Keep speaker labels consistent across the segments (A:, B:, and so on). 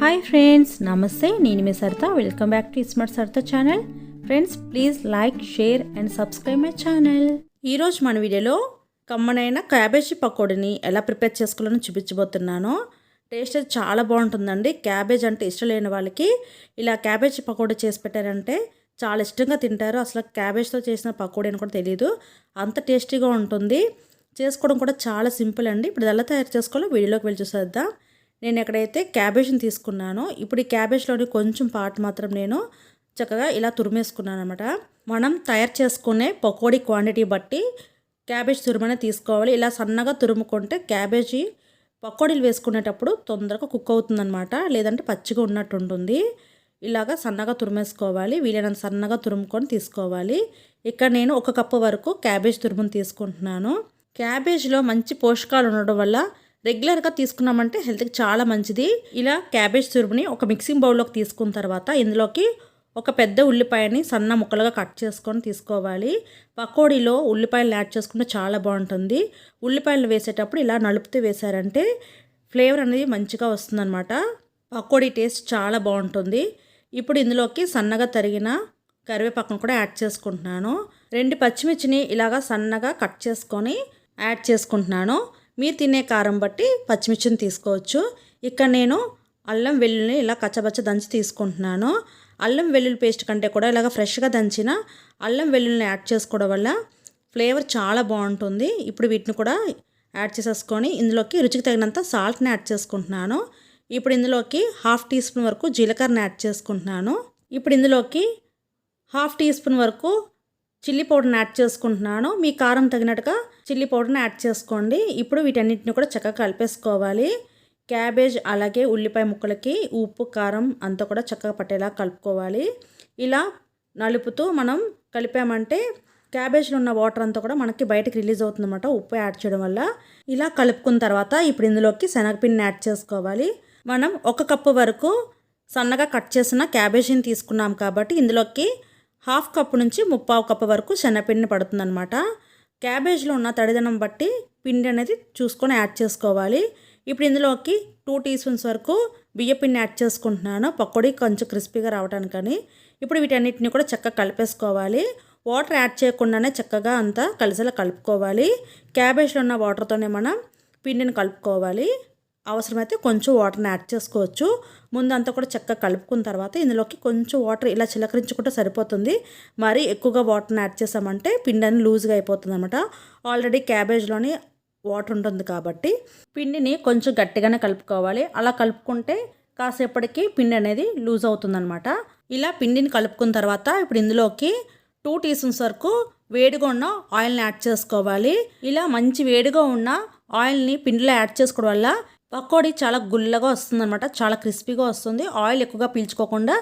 A: Hi friends నమస్తే నేను మీ Saritha. Welcome back to smart Saritha channel friends please like share and subscribe my channel ఈరోజు మన వీడియోలో కమ్మనైన క్యాబేజీ పకోడీని ఎలా ప్రిపేర్ చేసుకోవాలని చూపించబోతున్నాను. టేస్ట్ చాలా బాగుంటుందండి. క్యాబేజ్ అంటే ఇష్టం లేని వాళ్ళకి ఇలా క్యాబేజీ పకోడీ చేసి పెట్టారంటే చాలా ఇష్టంగా తింటారు. అసలు క్యాబేజ్తో చేసిన పకోడీ అని కూడా తెలియదు అంత టేస్టీగా ఉంటుంది. చేసుకోవడం కూడా చాలా సింపుల్ అండి. ఇప్పుడు ఎలా తయారు చేసుకోవాలో వీడియోలోకి వెళ్ళి చూసేద్దాం. నేను ఎక్కడైతే క్యాబేజ్ని తీసుకున్నానో ఇప్పుడు ఈ క్యాబేజ్లోని కొంచెం పార్ట్ మాత్రం నేను చక్కగా ఇలా తురిమేసుకున్నాను అనమాట మనం తయారు చేసుకునే పకోడీ క్వాంటిటీ బట్టి క్యాబేజ్ తురుమనే తీసుకోవాలి. ఇలా సన్నగా తురుముకుంటే క్యాబేజీ పకోడీలు వేసుకునేటప్పుడు తొందరగా కుక్ అవుతుందనమాట లేదంటే పచ్చిగా ఉన్నట్టు ఉంటుంది. ఇలాగా సన్నగా తురిమేసుకోవాలి. వీలైనంత సన్నగా తురుముకొని తీసుకోవాలి. ఇక్కడ నేను ఒక కప్పు వరకు క్యాబేజ్ తురుముని తీసుకుంటున్నాను. క్యాబేజ్లో మంచి పోషకాలు ఉండడం వల్ల రెగ్యులర్గా తీసుకున్నామంటే హెల్త్కి చాలా మంచిది. ఇలా క్యాబేజ్ తురుముని ఒక మిక్సింగ్ బౌల్లోకి తీసుకున్న తర్వాత ఇందులోకి ఒక పెద్ద ఉల్లిపాయని సన్న ముక్కలుగా కట్ చేసుకొని తీసుకోవాలి. పకోడీలో ఉల్లిపాయలు యాడ్ చేసుకుంటే చాలా బాగుంటుంది. ఉల్లిపాయలు వేసేటప్పుడు ఇలా నలుపుతూ వేశారంటే ఫ్లేవర్ అనేది మంచిగా వస్తుందన్నమాట. పకోడీ టేస్ట్ చాలా బాగుంటుంది. ఇప్పుడు ఇందులోకి సన్నగా తరిగిన కరివేపాకును కూడా యాడ్ చేసుకుంటున్నాను. రెండు పచ్చిమిర్చిని ఇలాగా సన్నగా కట్ చేసుకొని యాడ్ చేసుకుంటున్నాను. మీరు తినే కారం బట్టి పచ్చిమిర్చిని తీసుకోవచ్చు. ఇక్కడ నేను అల్లం వెల్లుల్ని ఇలా కచ్చబచ్చ దంచి తీసుకుంటున్నాను. అల్లం వెల్లుల్లి పేస్ట్ కంటే కూడా ఇలాగ ఫ్రెష్గా దంచిన అల్లం వెల్లుల్ని యాడ్ చేసుకోవడం వల్ల ఫ్లేవర్ చాలా బాగుంటుంది. ఇప్పుడు వీటిని కూడా యాడ్ చేసేసుకొని ఇందులోకి రుచికి తగినంత సాల్ట్ని యాడ్ చేసుకుంటున్నాను. ఇప్పుడు ఇందులోకి హాఫ్ టీ స్పూన్ వరకు జీలకర్రని యాడ్ చేసుకుంటున్నాను. ఇప్పుడు ఇందులోకి హాఫ్ టీ స్పూన్ వరకు చిల్లీ పౌడర్ని యాడ్ చేసుకుంటున్నాను. మీ కారం తగినట్టుగా చిల్లీ పౌడర్ని యాడ్ చేసుకోండి. ఇప్పుడు వీటన్నిటిని కూడా చక్కగా కలిపేసుకోవాలి. క్యాబేజ్ అలాగే ఉల్లిపాయ ముక్కలకి ఉప్పు కారం అంతా కూడా చక్కగా పట్టేలా కలుపుకోవాలి. ఇలా నలుపుతూ మనం కలిపామంటే క్యాబేజ్లో ఉన్న వాటర్ అంతా కూడా మనకి బయటకు రిలీజ్ అవుతుందన్నమాట ఉప్పు యాడ్ చేయడం వల్ల. ఇలా కలుపుకున్న తర్వాత ఇప్పుడు ఇందులోకి శనగపిండిని యాడ్ చేసుకోవాలి. మనం ఒక కప్పు వరకు సన్నగా కట్ చేసిన క్యాబేజీని తీసుకున్నాం కాబట్టి ఇందులోకి హాఫ్ కప్పు నుంచి ముప్పావు కప్పు వరకు శనగపిండి పడుతుందనమాట క్యాబేజ్లో ఉన్న తడిదనం బట్టి పిండి అనేది చూసుకొని యాడ్ చేసుకోవాలి. ఇప్పుడు ఇందులోకి టూ టీ స్పూన్స్ వరకు బియ్యపిండి యాడ్ చేసుకుంటున్నాను. పకోడీ కొంచెం క్రిస్పీగా రావడానికని. ఇప్పుడు వీటన్నిటిని కూడా చక్కగా కలిపేసుకోవాలి. వాటర్ యాడ్ చేయకుండానే చక్కగా అంతా కలిసేలా కలుపుకోవాలి. క్యాబేజ్లో ఉన్న వాటర్తోనే మనం పిండిని కలుపుకోవాలి. అవసరమైతే కొంచెం వాటర్ని యాడ్ చేసుకోవచ్చు. ముందంతా కూడా చక్కగా కలుపుకున్న తర్వాత ఇందులోకి కొంచెం వాటర్ ఇలా చిలకరించుకుంటే సరిపోతుంది. మరి ఎక్కువగా వాటర్ని యాడ్ చేసామంటే పిండి లూజ్గా అయిపోతుంది అనమాట ఆల్రెడీ క్యాబేజ్లోని వాటర్ ఉంటుంది కాబట్టి పిండిని కొంచెం గట్టిగానే కలుపుకోవాలి. అలా కలుపుకుంటే కాసేపటికి పిండి అనేది లూజ్ అవుతుందనమాట ఇలా పిండిని కలుపుకున్న తర్వాత ఇప్పుడు ఇందులోకి టూ టీ స్పూన్స్ వరకు వేడిగా ఉన్న ఆయిల్ని యాడ్ చేసుకోవాలి. ఇలా మంచి వేడిగా ఉన్న ఆయిల్ని పిండిలో యాడ్ చేసుకోవడం వల్ల పకోడీ చాలా గుల్లగా వస్తుందన్నమాట చాలా క్రిస్పీగా వస్తుంది. ఆయిల్ ఎక్కువగా పీల్చుకోకుండా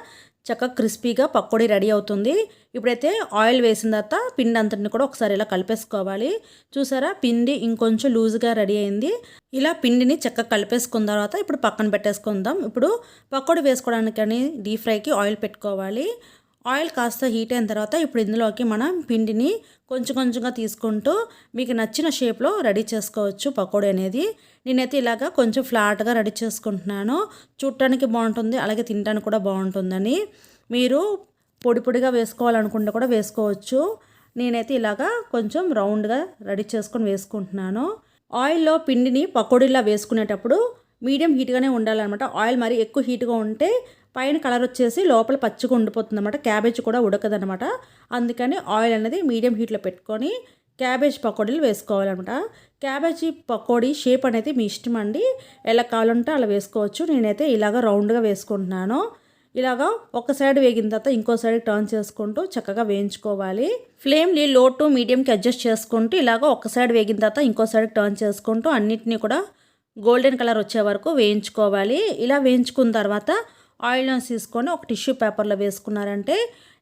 A: చక్కగా క్రిస్పీగా పకోడీ రెడీ అవుతుంది. ఇప్పుడైతే ఆయిల్ వేసిన తర్వాత పిండి అంతటిని కూడా ఒకసారి ఇలా కలిపేసుకోవాలి. చూసారా? పిండి ఇంకొంచెం లూజ్గా రెడీ అయింది. ఇలా పిండిని చక్కగా కలిపేసుకున్న తర్వాత ఇప్పుడు పక్కన పెట్టేసుకుందాం. ఇప్పుడు పకోడీ వేసుకోవడానికని డీప్ ఫ్రైకి ఆయిల్ పెట్టుకోవాలి. ఆయిల్ కాస్త హీట్ అయిన తర్వాత ఇప్పుడు ఇందులోకి మనం పిండిని కొంచెం కొంచెంగా తీసుకుంటూ మీకు నచ్చిన షేప్లో రెడీ చేసుకోవచ్చు పకోడీ అనేది. నేనైతే ఇలాగా కొంచెం ఫ్లాట్గా రెడీ చేసుకుంటున్నాను. చూడటానికి బాగుంటుంది అలాగే తినడానికి కూడా బాగుంటుందని. మీరు పొడి పొడిగా వేసుకోవాలనుకుంటే కూడా వేసుకోవచ్చు. నేనైతే ఇలాగా కొంచెం రౌండ్గా రెడీ చేసుకొని వేసుకుంటున్నాను. ఆయిల్లో పిండిని పకోడీలా వేసుకునేటప్పుడు మీడియం హీట్గానే ఉండాలన్నమాట. ఆయిల్ మరి ఎక్కువ హీట్గా ఉంటే పైన కలర్ వచ్చేసి లోపల పచ్చిగా ఉండిపోతుంది అనమాట క్యాబేజ్ కూడా ఉడకదనమాట అందుకని ఆయిల్ అనేది మీడియం హీట్లో పెట్టుకొని క్యాబేజ్ పకోడీలు వేసుకోవాలన్నమాట. క్యాబేజీ పకోడీ షేప్ అనేది మీ ఇష్టం అండి ఎలా కావాలంటే అలా వేసుకోవచ్చు. నేనైతే ఇలాగ రౌండ్గా వేసుకుంటున్నాను. ఇలాగా ఒక సైడ్ వేగిన తర్వాత ఇంకో సైడ్ టర్న్ చేసుకుంటూ చక్కగా వేయించుకోవాలి. ఫ్లేమ్ని లో టు మీడియంకి అడ్జస్ట్ చేసుకుంటూ ఇలాగ ఒక సైడ్ వేగిన తర్వాత ఇంకో సైడ్ టర్న్ చేసుకుంటూ అన్నిటినీ కూడా గోల్డెన్ కలర్ వచ్చే వరకు వేయించుకోవాలి. ఇలా వేయించుకున్న తర్వాత ఆయిల్స్ తీసుకొని ఒక టిష్యూ పేపర్లో వేసుకున్నారంటే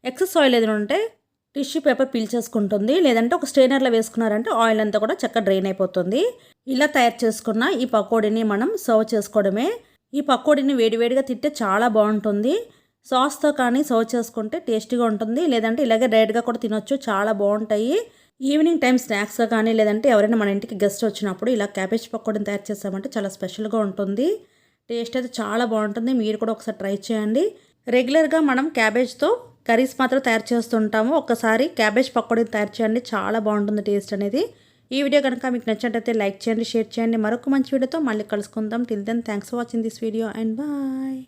A: ఎక్సెస్ ఆయిల్ ఏదైనా ఉంటే టిష్యూ పేపర్ పీల్చేసుకుంటుంది లేదంటే ఒక స్ట్రైనర్లో వేసుకున్నారంటే ఆయిల్ అంతా కూడా చక్కగా డ్రైన్ అయిపోతుంది. ఇలా తయారు చేసుకున్న ఈ పకోడీని మనం సర్వ్ చేసుకోవడమే. ఈ పకోడీని వేడివేడిగా తింటే చాలా బాగుంటుంది. సాస్తో కానీ సర్వ్ చేసుకుంటే టేస్టీగా ఉంటుంది. లేదంటే ఇలాగే డైరెక్ట్గా కూడా తినొచ్చు. చాలా బాగుంటాయి. ఈవినింగ్ టైం స్నాక్స్గా కానీ లేదంటే ఎవరైనా మన ఇంటికి గెస్ట్ వచ్చినప్పుడు ఇలా క్యాబేజ్ పకోడీని తయారు చేసామంటే చాలా స్పెషల్గా ఉంటుంది. టేస్ట్ అయితే చాలా బాగుంటుంది. మీరు కూడా ఒకసారి ట్రై చేయండి. రెగ్యులర్గా మనం క్యాబేజ్తో కర్రీస్ మాత్రం తయారు చేస్తుంటాము. ఒక్కసారి క్యాబేజ్ పకోడీ తయారు చేయండి. చాలా బాగుంటుంది టేస్ట్ అనేది. ఈ వీడియో కనుక మీకు నచ్చినట్టయితే లైక్ చేయండి షేర్ చేయండి. మరొక మంచి వీడియోతో మళ్ళీ కలుసుకుందాం. Till then thanks for watching this video and bye